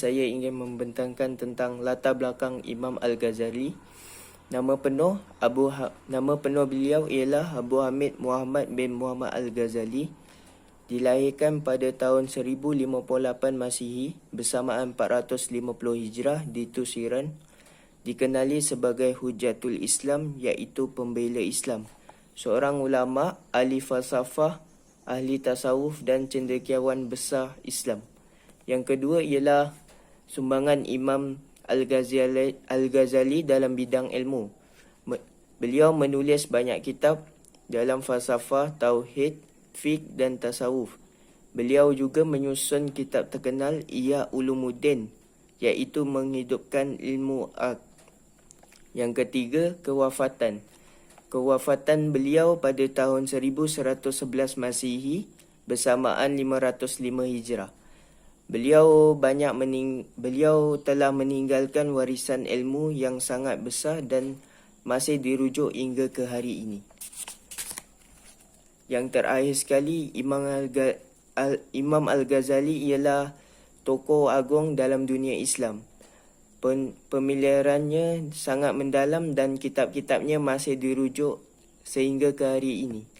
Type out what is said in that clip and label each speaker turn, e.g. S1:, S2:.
S1: saya ingin membentangkan tentang latar belakang Imam Al-Ghazali. Nama penuh Abu ha- nama penuh beliau ialah Abu Hamid Muhammad bin Muhammad Al-Ghazali. Dilahirkan pada tahun 1058 Masihi bersamaan 450 Hijrah di Tusiran. Dikenali sebagai Hujatul Islam iaitu pembela Islam. Seorang ulama, ahli falsafah, ahli tasawuf dan cendekiawan besar Islam. Yang kedua ialah sumbangan Imam Al-Ghazali, Al-Ghazali dalam bidang ilmu. Beliau menulis banyak kitab dalam falsafah, tauhid, fiqh dan tasawuf. Beliau juga menyusun kitab terkenal Iya Ulumuddin iaitu menghidupkan ilmu art. Yang ketiga, kewafatan. Kewafatan beliau pada tahun 1111 Masihi bersamaan 505 Hijrah. Beliau banyak mening beliau telah meninggalkan warisan ilmu yang sangat besar dan masih dirujuk hingga ke hari ini. Yang terakhir sekali Imam Al, Al Imam Al-Ghazali ialah tokoh agung dalam dunia Islam. Pen, pemiliharannya sangat mendalam dan kitab-kitabnya masih dirujuk sehingga ke hari ini.